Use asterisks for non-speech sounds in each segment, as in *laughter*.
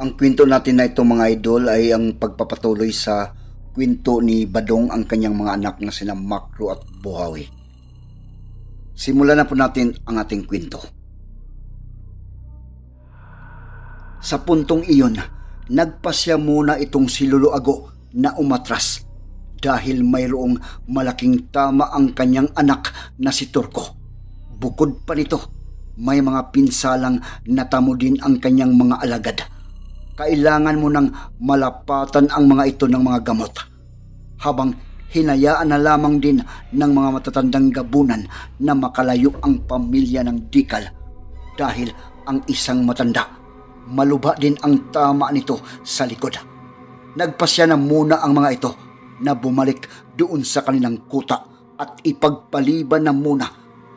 Ang kwento natin na ito mga idol ay ang pagpapatuloy sa kwento ni Badong ang kanyang mga anak na sina Makro at Buhawi. Simulan na po natin ang ating kwento. Sa puntong iyon, nagpasya muna itong si Luluago na umatras dahil mayroong malaking tama ang kanyang anak na si Turko. Bukod pa nito, may mga pinsalang natamo din ang kanyang mga alagad. Kailangan mo nang malapatan ang mga ito ng mga gamot. Habang hinayaan na lamang din ng mga matatandang gabunan na makalayo ang pamilya ng Dikal dahil ang isang matanda maluba din ang tama nito sa likod. Nagpasya na muna ang mga ito na bumalik doon sa kanilang kuta at ipagpaliban na muna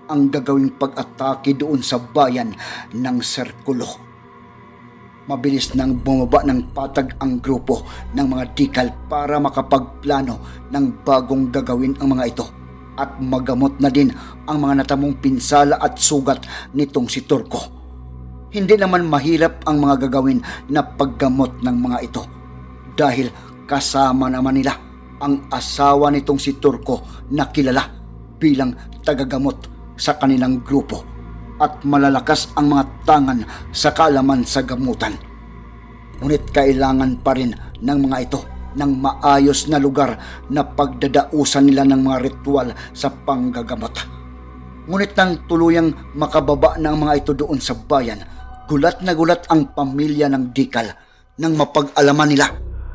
ang gagawing pag-atake doon sa bayan ng Serkulo. Mabilis nang bumaba ng patag ang grupo ng mga dikal para makapagplano ng bagong gagawin ang mga ito. At magamot na din ang mga natamong pinsala at sugat nitong si Turko. Hindi naman mahirap ang mga gagawin na paggamot ng mga ito. Dahil kasama naman nila ang asawa nitong si Turko na kilala bilang tagagamot sa kanilang grupo at malalakas ang mga tangan sa kaalaman sa gamutan. Ngunit kailangan pa rin ng mga ito ng maayos na lugar na pagdadausan nila ng mga ritual sa panggagamot. Ngunit nang tuluyang makababa ng mga ito doon sa bayan, gulat na gulat ang pamilya ng Dikal nang mapag-alaman nila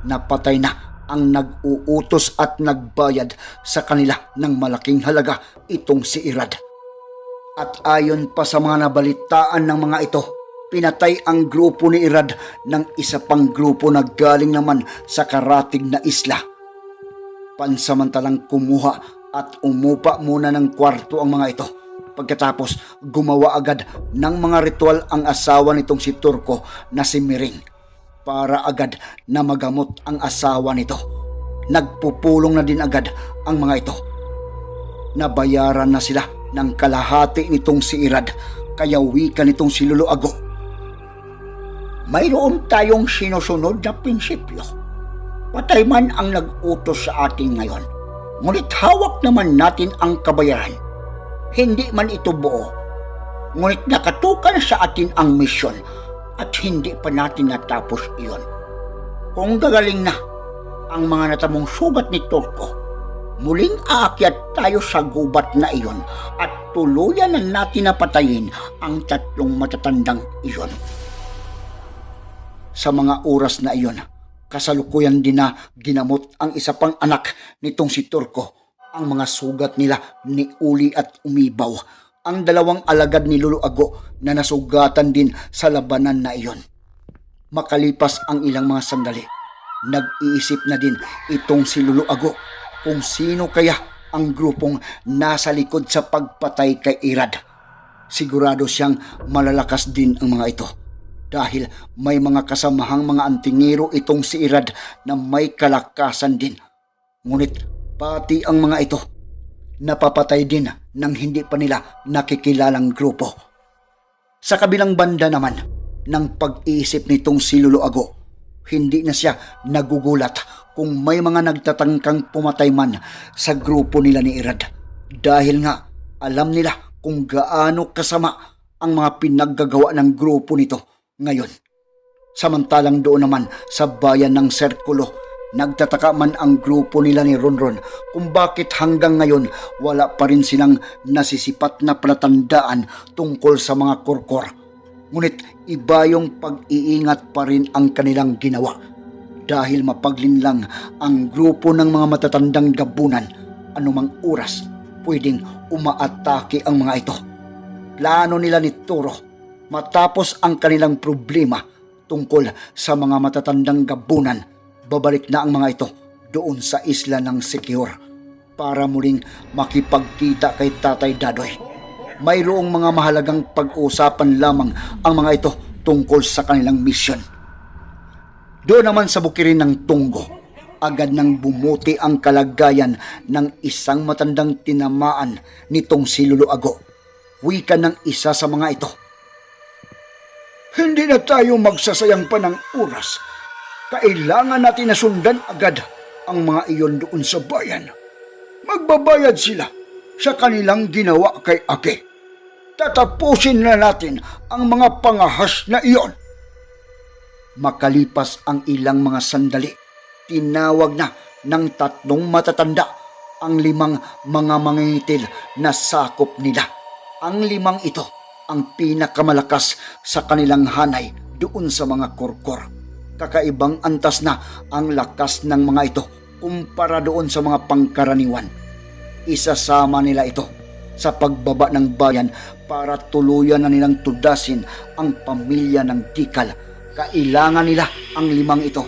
na patay na ang nag-uutos at nagbayad sa kanila ng malaking halaga itong si Irad. At ayon pa sa mga nabalitaan ng mga ito, pinatay ang grupo ni Irad ng isa pang grupo na galing naman sa karatig na isla. Pansamantalang kumuha at umupa muna ng kwarto ang mga ito. Pagkatapos gumawa agad ng mga ritual ang asawa nitong si Turko na si Miring para agad na magamot ang asawa nito. Nagpupulong na din agad ang mga ito. Nabayaran na sila ng kalahati nitong si Irad kaya wika nitong si Luluago. Mayroon tayong sinusunod na prinsipyo. Patay man ang nag-utos sa atin ngayon. Ngunit hawak naman natin ang kabayaran. Hindi man ito buo. Ngunit nakatukan sa atin ang misyon at hindi pa natin natapos iyon. Kung gagaling na ang mga natamong sugat ni Turko, muling aakyat tayo sa gubat na iyon at tuluyan na natin napatayin ang tatlong matatandang iyon. Sa mga oras na iyon, kasalukuyan din na ginamot ang isa pang anak nitong si Turko. Ang mga sugat nila ni Uli at Umibaw. Ang dalawang alagad ni Luluago na nasugatan din sa labanan na iyon. Makalipas ang ilang mga sandali, nag-iisip na din itong si Luluago kung sino kaya ang grupong nasa likod sa pagpatay kay Irad. Sigurado siyang malalakas din ang mga ito dahil may mga kasamahang mga antingero itong si Irad na may kalakasan din. Ngunit pati ang mga ito napapatay din ng hindi pa nila nakikilalang grupo. Sa kabilang banda naman ng pag-iisip nitong si Luluago, hindi na siya nagugulat kung may mga nagtatangkang pumatay man sa grupo nila ni Irad. Dahil nga alam nila kung gaano kasama ang mga pinaggagawa ng grupo nito ngayon. Samantalang doon naman sa bayan ng Serkulo, nagtataka man ang grupo nila ni Ronron kung bakit hanggang ngayon wala pa rin silang nasisipat na palatandaan tungkol sa mga korkor. Ngunit iba yung pag-iingat pa rin ang kanilang ginawa dahil mapaglinlang ang grupo ng mga matatandang gabunan anumang oras pwedeng umaatake ang mga ito. Plano nila ni Toro Matapos ang kanilang problema tungkol sa mga matatandang gabunan, babalik na ang mga ito doon sa isla ng Secure para muling makipagkita kay Tatay Dadoy. Mayroong mga mahalagang pag-usapan lamang ang mga ito tungkol sa kanilang mission. Doon naman sa bukirin ng Tunggo, agad nang bumuti ang kalagayan ng isang matandang tinamaan nitong si Luluago. Wika ng isa sa mga ito. Hindi na tayo magsasayang pa ng oras. Kailangan natin na sundan agad ang mga iyon doon sa bayan. Magbabayad sila sa kanilang ginawa kay Ake. Tatapusin na natin ang mga pangahas na iyon. Makalipas ang ilang mga sandali, tinawag na ng tatlong matatanda ang limang mga mangingitil na sakop nila. Ang limang ito ang pinakamalakas sa kanilang hanay doon sa mga korkor. Kakaibang antas na ang lakas ng mga ito kumpara doon sa mga pangkaraniwan. Isasama nila ito sa pagbaba ng bayan para tuluyan na nilang tudasin ang pamilya ng Tikal. Kailangan nila ang limang ito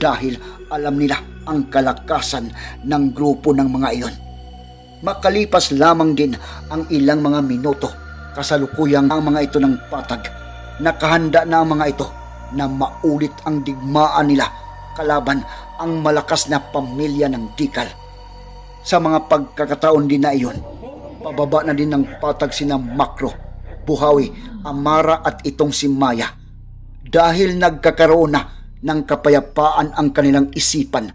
dahil alam nila ang kalakasan ng grupo ng mga iyon. Makalipas lamang din ang ilang mga minuto, kasalukuyang ang mga ito ng patag. Nakahanda na ang mga ito na maulit ang digmaan nila kalaban ang malakas na pamilya ng Dikal. Sa mga pagkakataon din na iyon, pababa na din ng patag sina Makro, Buhawi, Amara at itong si Maya. Dahil nagkakaroon na ng kapayapaan ang kanilang isipan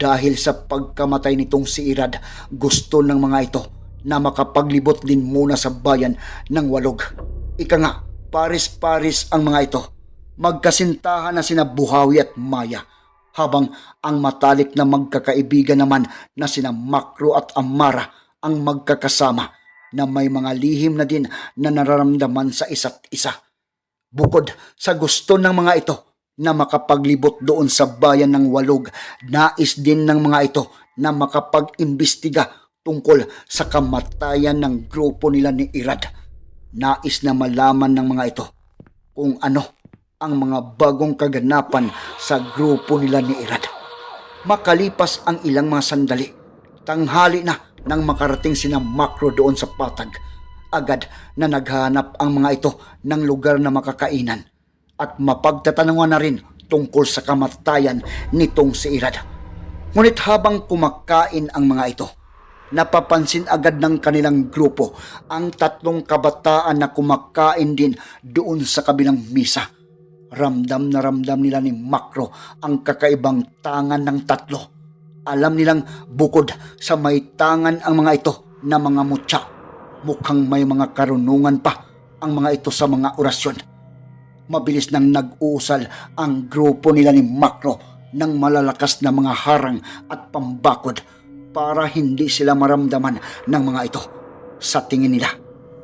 dahil sa pagkamatay nitong si Irad, gusto ng mga ito na makapaglibot din muna sa bayan ng Walog. Ika nga, paris-paris ang mga ito. Magkasintahan na sina Buhawi at Maya habang ang matalik na magkakaibigan naman na sina Makro at Amara ang magkakasama na may mga lihim na din na nararamdaman sa isa't isa. Bukod sa gusto ng mga ito na makapaglibot doon sa bayan ng Walog, nais din ng mga ito na makapag-imbestiga tungkol sa kamatayan ng grupo nila ni Irad. Nais na malaman ng mga ito kung ano ang mga bagong kaganapan sa grupo nila ni Irad. Makalipas ang ilang mga sandali, tanghali na nang makarating sina Makro doon sa patag. Agad na naghanap ang mga ito ng lugar na makakainan at mapagtatanungan na rin tungkol sa kamatayan nitong si Irad. Ngunit habang kumakain ang mga ito, napapansin agad ng kanilang grupo ang tatlong kabataan na kumakain din doon sa kabilang misa. Ramdam na ramdam nila ni Makro ang kakaibang tangan ng tatlo. Alam nilang bukod sa may tangan ang mga ito na mga mutya. Mukhang may mga karunungan pa ang mga ito sa mga orasyon. Mabilis nang nag-uusal ang grupo nila ni Makro ng malalakas na mga harang at pambakod para hindi sila maramdaman ng mga ito. Sa tingin nila,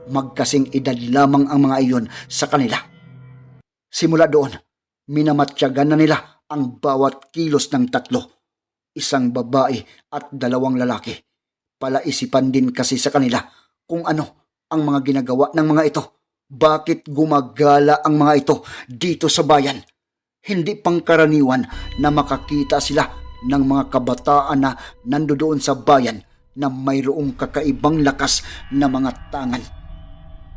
magkasing edad lamang ang mga iyon sa kanila. Simula doon, minamatyagan na nila ang bawat kilos ng tatlo. Isang babae at dalawang lalaki. Palaisipan din kasi sa kanila kung ano ang mga ginagawa ng mga ito. Bakit gumagala ang mga ito dito sa bayan? Hindi pangkaraniwan na makakita sila ng mga kabataan na nandoon sa bayan na mayroong kakaibang lakas na mga tangan.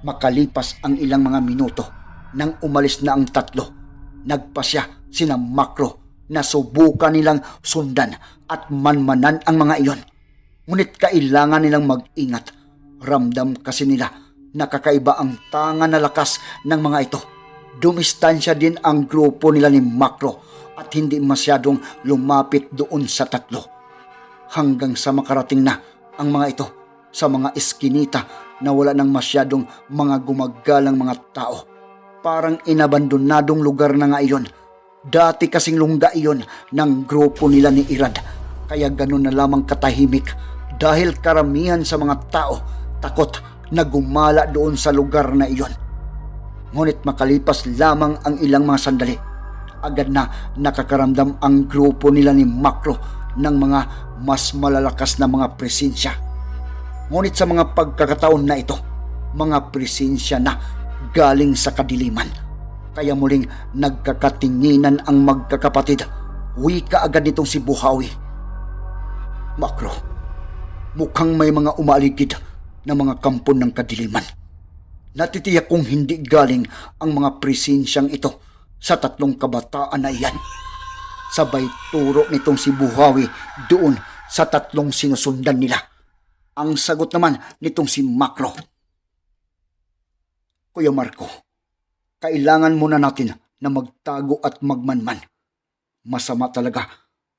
Makalipas ang ilang mga minuto nang umalis na ang tatlo, nagpasya sina Makro na subukan nilang sundan at manmanan ang mga iyon. Ngunit kailangan nilang mag-ingat. Ramdam kasi nila nakakaiba ang tangan na lakas ng mga ito. Dumistansya din ang grupo nila ni Makro at hindi masyadong lumapit doon sa tatlo. Hanggang sa makarating na ang mga ito sa mga eskinita na wala nang masyadong mga gumagalang mga tao. Parang inabandonadong lugar na nga iyon. Dati kasing lungga iyon ng grupo nila ni Irad. Kaya ganun na lamang katahimik dahil karamihan sa mga tao takot na gumala doon sa lugar na iyon. Ngunit makalipas lamang ang ilang mga sandali, agad na nakakaramdam ang grupo nila ni Makro ng mga mas malalakas na mga presensya. Ngunit sa mga pagkakataon na ito, mga presensya na galing sa kadiliman. Kaya muling nagkakatinginan ang magkakapatid. Wika agad nitong si Buhawi. Makro, mukhang may mga umaligid na mga kampon ng kadiliman. Natitiyak kong hindi galing ang mga presensyang ito sa tatlong kabataan na iyan. Sabay turo nitong si Buhawi doon sa tatlong sinusundan nila. Ang sagot naman nitong si Makro. Kuya Marco, kailangan muna natin na magtago at magmanman. Masama talaga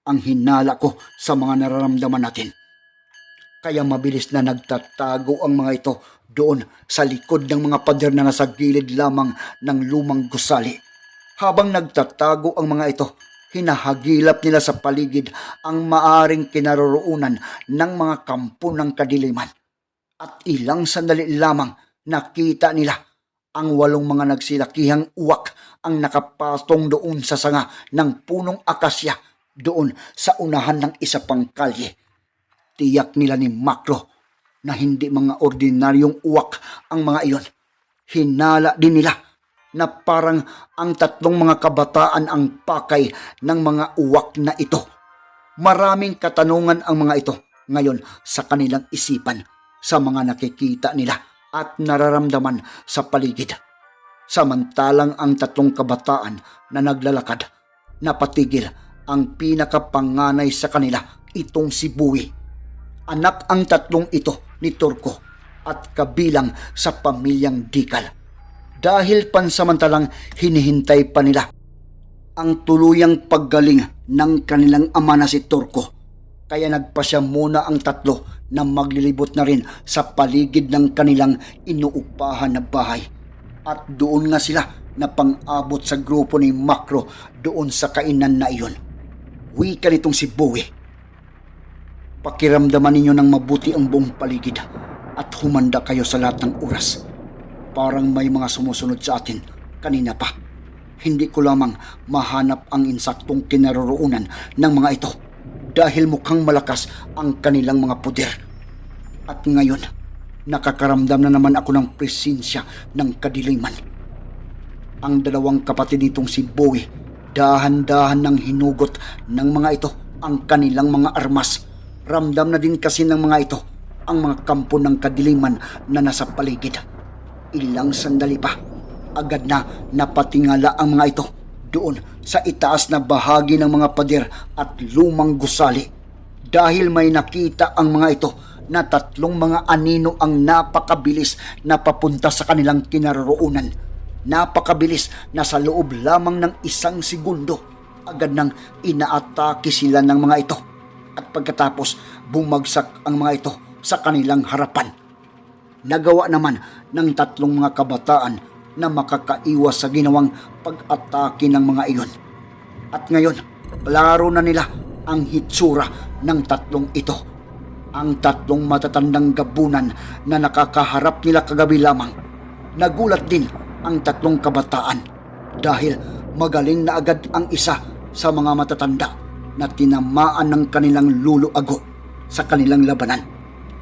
ang hinala ko sa mga nararamdaman natin. Kaya mabilis na nagtatago ang mga ito doon sa likod ng mga pader na nasa gilid lamang ng lumang gusali. Habang nagtatago ang mga ito, hinahagilap nila sa paligid ang maaring kinaroroonan ng mga kampo ng kadiliman. At ilang sandali lamang nakita nila ang walong mga nagsilakihang uwak ang nakapatong doon sa sanga ng punong akasya doon sa unahan ng isa pang kalye. Tiyak nila ni Makro na hindi mga ordinaryong uwak ang mga iyon. Hinala din nila na parang ang tatlong mga kabataan ang pakay ng mga uwak na ito. Maraming katanungan ang mga ito ngayon sa kanilang isipan sa mga nakikita nila at nararamdaman sa paligid. Samantalang ang tatlong kabataan na naglalakad, napatigil ang pinakapanganay sa kanila, itong si Buwi. Anak ang tatlong ito ni Turko at kabilang sa pamilyang Dikal. Dahil pansamantalang hinihintay pa nila ang tuluyang paggaling ng kanilang ama na si Turko. Kaya nagpasya muna ang tatlo na maglilibot na rin sa paligid ng kanilang inuupahan na bahay. At doon nga sila na pang-abot sa grupo ni Makro doon sa kainan na iyon. Wika nitong si Bowie. Pakiramdaman ninyo ng mabuti ang buong paligid at humanda kayo sa lahat ng oras. Parang may mga sumusunod sa atin kanina pa. Hindi ko lamang mahanap ang insaktong kinaroroonan ng mga ito dahil mukhang malakas ang kanilang mga puder. At ngayon, nakakaramdam na naman ako ng presensya ng kadiliman. Ang dalawang kapatid nitong si Bowie, dahan-dahan ng hinugot ng mga ito ang kanilang mga armas. Ramdam na din kasi ng mga ito ang mga kampo ng kadiliman na nasa paligid. Ilang sandali pa, agad na napatingala ang mga ito doon sa itaas na bahagi ng mga pader at lumang gusali. Dahil may nakita ang mga ito na tatlong mga anino ang napakabilis na papunta sa kanilang kinaroroonan. Napakabilis na sa loob lamang ng isang segundo, agad nang inaatake sila ng mga ito. At pagkatapos, bumagsak ang mga ito sa kanilang harapan. Nagawa naman ng tatlong mga kabataan na makakaiwas sa ginawang pag-atake ng mga iyon. At ngayon, klaro na nila ang hitsura ng tatlong ito. Ang tatlong matatandang gabunan na nakakaharap nila kagabi lamang. Nagulat din ang tatlong kabataan dahil magaling na agad ang isa sa mga matatanda na tinamaan ng kanilang luluago sa kanilang labanan.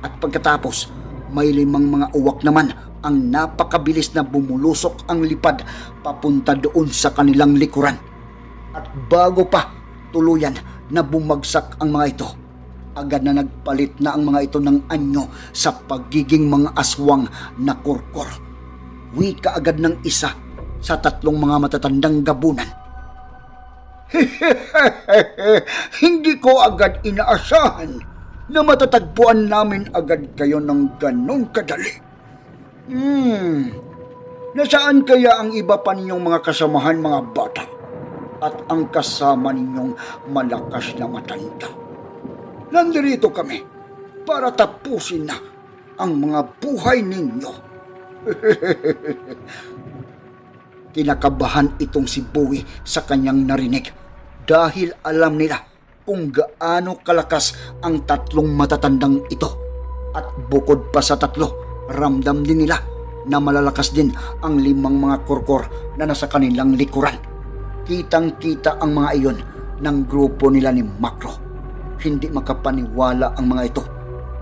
At pagkatapos, may limang mga uwak naman ang napakabilis na bumulusok ang lipad papunta doon sa kanilang likuran. At bago pa tuluyan na bumagsak ang mga ito, agad na nagpalit na ang mga ito ng anyo sa pagiging mga aswang na kurkor. Wika agad ng isa sa tatlong mga matatandang gabunan. *laughs* Hindi ko agad inaasahan na matatagpuan namin agad kayo ng ganong kadali. Hmm, nasaan kaya ang iba pa ninyong mga kasamahan mga bata? At ang kasama ninyong malakas na matanda? Nandirito kami para tapusin na ang mga buhay ninyo. *laughs* Kinakabahan itong si Bowie sa kanyang narinig dahil alam nila kung gaano kalakas ang tatlong matatandang ito. At bukod pa sa tatlo, ramdam din nila na malalakas din ang limang mga kurkor na nasa kanilang likuran. Kitang-kita ang mga iyon ng grupo nila ni Makro. Hindi makapaniwala ang mga ito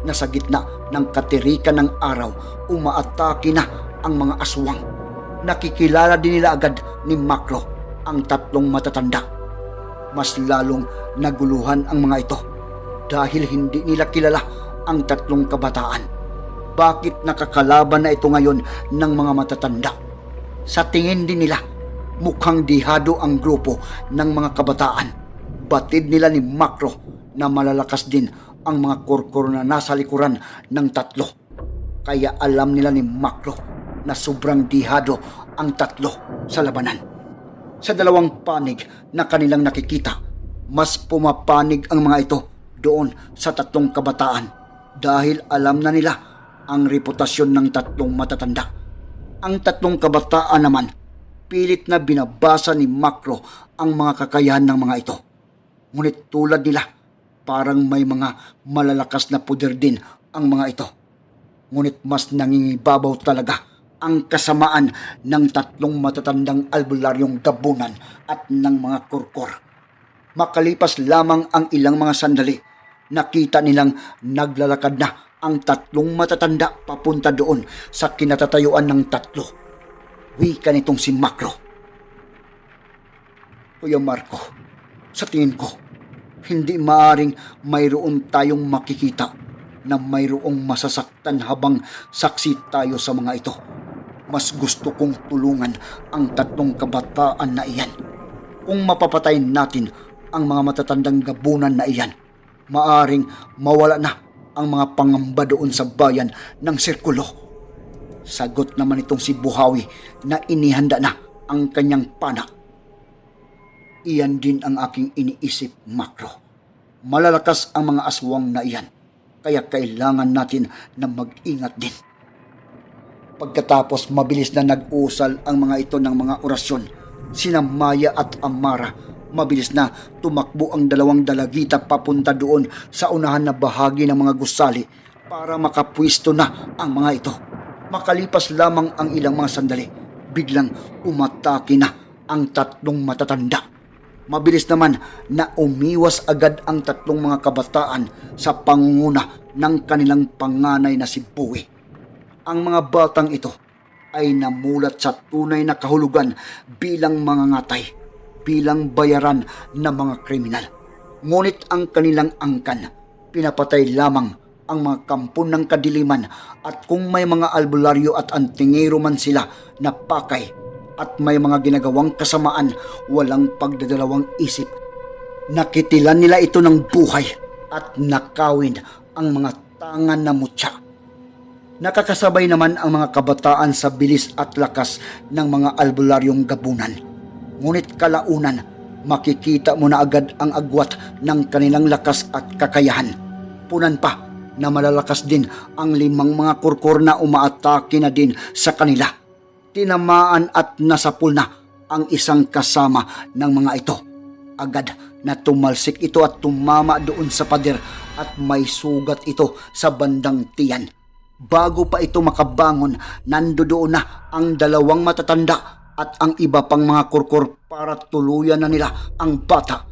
na sa gitna ng katirikan ng araw, umaatake na ang mga aswang. Nakikilala din nila agad ni Makro ang tatlong matatanda. Mas lalong naguluhan ang mga ito dahil hindi nila kilala ang tatlong kabataan. Bakit nakakalaban na ito ngayon ng mga matatanda? Sa tingin din nila, mukhang dihado ang grupo ng mga kabataan. Batid nila ni Makro na malalakas din ang mga kurkur na nasa likuran ng tatlo. Kaya alam nila ni Makro na sobrang dihado ang tatlo sa labanan. Sa dalawang panig na kanilang nakikita, mas pumapanig ang mga ito doon sa tatlong kabataan dahil alam na nila ang reputasyon ng tatlong matatanda. Ang tatlong kabataan naman, pilit na binabasa ni Makro ang mga kakayahan ng mga ito. Ngunit tulad nila, parang may mga malalakas na puder din ang mga ito. Ngunit mas nangingibabaw talaga ang kasamaan ng tatlong matatandang albularyong gabunan at ng mga kurkur. Makalipas lamang ang ilang mga sandali, nakita nilang naglalakad na ang tatlong matatanda papunta doon sa kinatatayuan ng tatlo. Wika nitong si Makro. Kuya Marco, sa tingin ko, hindi maaring mayroon tayong makikita na mayroong masasaktan habang saksi tayo sa mga ito. Mas gusto kong tulungan ang tatlong kabataan na iyan. Kung mapapatayin natin ang mga matatandang gabunan na iyan, maaring mawala na ang mga pangamba doon sa bayan ng sirkulo. Sagot naman itong si Buhawi na inihanda na ang kanyang pana. Iyan din ang aking iniisip, Makro. Malalakas ang mga aswang na iyan, kaya kailangan natin na mag-ingat din. Pagkatapos mabilis na nag-usal ang mga ito ng mga orasyon, sina Maya at Amara, mabilis na tumakbo ang dalawang dalagita papunta doon sa unahan na bahagi ng mga gusali para makapwisto na ang mga ito. Makalipas lamang ang ilang mga sandali, biglang umatake na ang tatlong matatanda. Mabilis naman na umiwas agad ang tatlong mga kabataan sa pangunguna ng kanilang panganay na si Bowie. Ang mga batang ito ay namulat sa tunay na kahulugan bilang mga ngatay, bilang bayaran ng mga kriminal. Ngunit ang kanilang angkan, pinapatay lamang ang mga kampon ng kadiliman at kung may mga albularyo at antingero man sila na pakay at may mga ginagawang kasamaan, walang pagdadalawang isip. Nakitilan nila ito ng buhay at nakawin ang mga tangan na mutya. Nakakasabay naman ang mga kabataan sa bilis at lakas ng mga albularyong gabunan. Ngunit kalaunan, makikita mo na agad ang agwat ng kanilang lakas at kakayahan. Punan pa na malalakas din ang limang mga kurkur na umaatake na din sa kanila. Tinamaan at nasapul na ang isang kasama ng mga ito. Agad na tumalsik ito at tumama doon sa pader at may sugat ito sa bandang tiyan. Bago pa ito makabangon, nandoon na ang dalawang matatanda at ang iba pang mga kurkur para tuluyan na nila ang bata.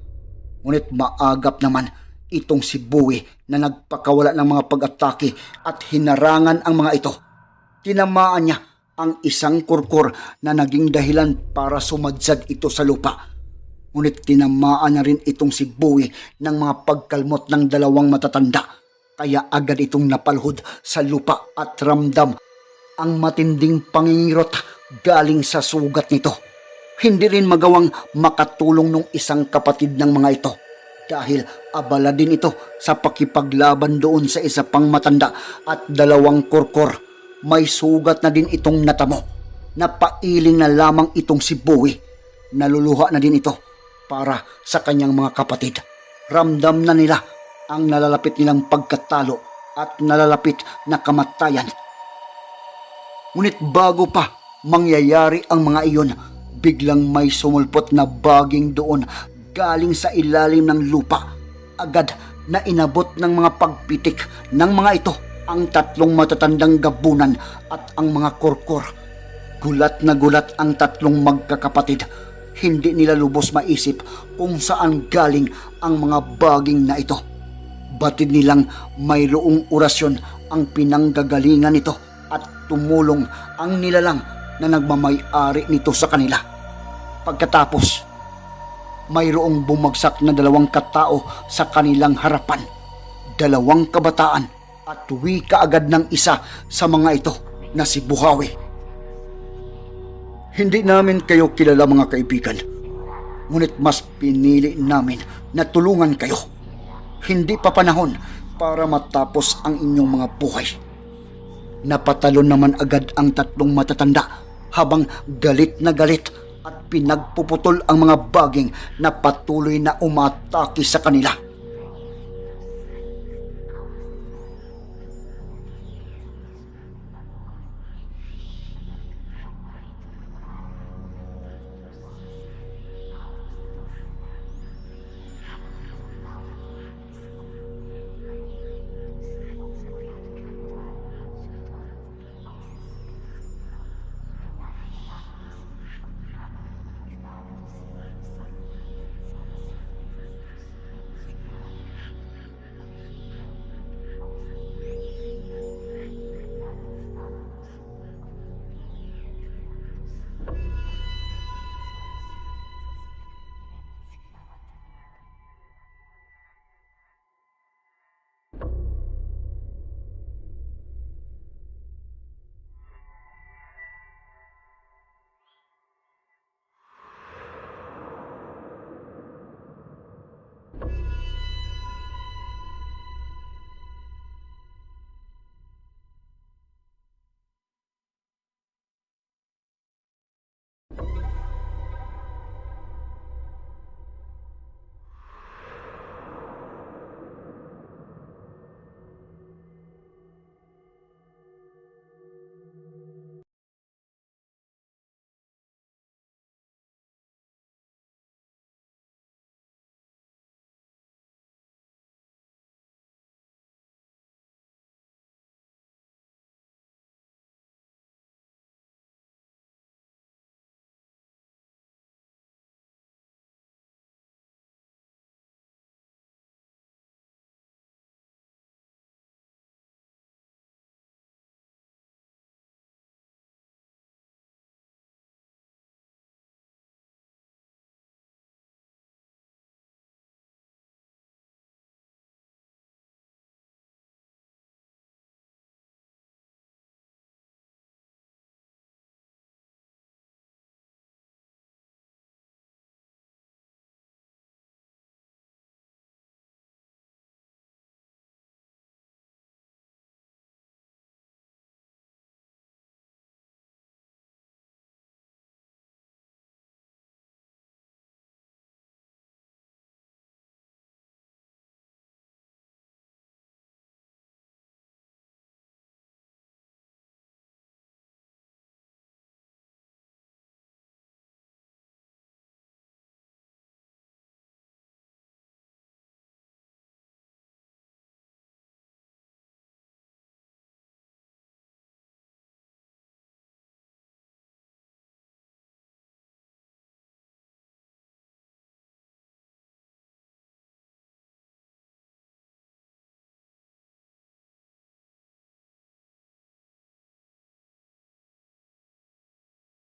Ngunit maagap naman itong si Bowie na nagpakawala ng mga pag-atake at hinarangan ang mga ito. Tinamaan niya ang isang kurkur na naging dahilan para sumadsad ito sa lupa. Ngunit tinamaan na rin itong si Bowie ng mga pagkalmot ng dalawang matatanda kaya agad itong napalhod sa lupa at ramdam ang matinding pangingirot galing sa sugat nito. Hindi rin magawang makatulong nung isang kapatid ng mga ito dahil abala din ito sa pakipaglaban doon sa isa pang matanda at dalawang kurkur. May sugat na din itong natamo. Napailing na lamang itong si Bowie. Naluluha na din ito para sa kanyang mga kapatid. Ramdam na nila ang nalalapit nilang pagkatalo at nalalapit na kamatayan. Ngunit bago pa mangyayari ang mga iyon, biglang may sumulpot na baging doon galing sa ilalim ng lupa. Agad na inabot ng mga pagpitik ng mga ito ang tatlong matatandang gabunan at ang mga korkor. Gulat na gulat ang tatlong magkakapatid. Hindi nila lubos maisip kung saan galing ang mga baging na ito. Batid nilang mayroong orasyon ang pinanggagalingan nito at tumulong ang nilalang na nagmamay-ari nito sa kanila. Pagkatapos, mayroong bumagsak na dalawang katao sa kanilang harapan. Dalawang kabataan at wika agad ng isa sa mga ito na si Buhawi. Hindi namin kayo kilala mga kaibigan. Ngunit mas pinili namin na tulungan kayo. Hindi pa panahon para matapos ang inyong mga buhay. Napatalon naman agad ang tatlong matatanda habang galit na galit at pinagpuputol ang mga baging na patuloy na umatake sa kanila.